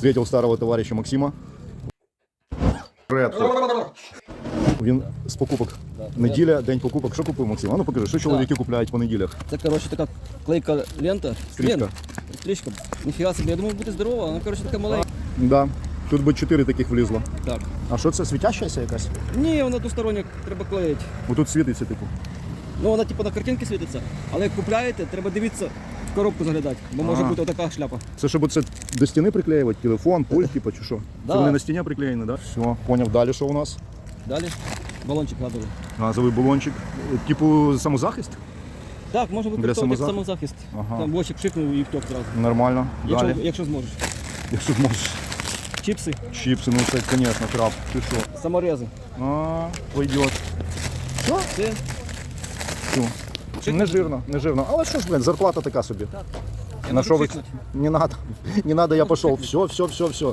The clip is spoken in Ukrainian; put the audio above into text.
Встретил старого товарища Максима. Він з покупок. Неділя, день покупок. Що купив Максим? А ну покажи, що чоловіки купляють по неділях? Це, коротше, така клейка лента. Стрічка. Лента. Стрічка. Ніфіга собі, я думав, буде здорова, вона, коротше, така маленька. Да. Тут би чотири таких влізло. Так. А що це? Світящаяся якась? Ні, вона двостороння, треба клеїти. Отут світиться, типу. Ну, вона типу на картинки світиться, але як купляєте, треба дивитися в коробку заглядати, бо може Ага. бути отака шляпа. Це щоб це до стіни приклеювати, телефон, пульт, типу, чи що? Це вони на стіні приклеєні, да? Все, поняв. Далі що у нас? Далі балончик газовий. Газовий балончик. Типу самозахист? Так, може бути Для як самозахисту? самозахист. Ага. Там блочик шикнув і втек зразу. Нормально. Якщо, Далі. якщо зможеш. Якщо зможеш. Чіпси, Чіпси, ну це, звісно, краб. Ти що? саморези. А, пойдет. Це Все. Не жирно, не жирно. Але що ж, блин, зарплата така собі. На що ви? Не надо. Не надо, я пішов. Все, все, все, все.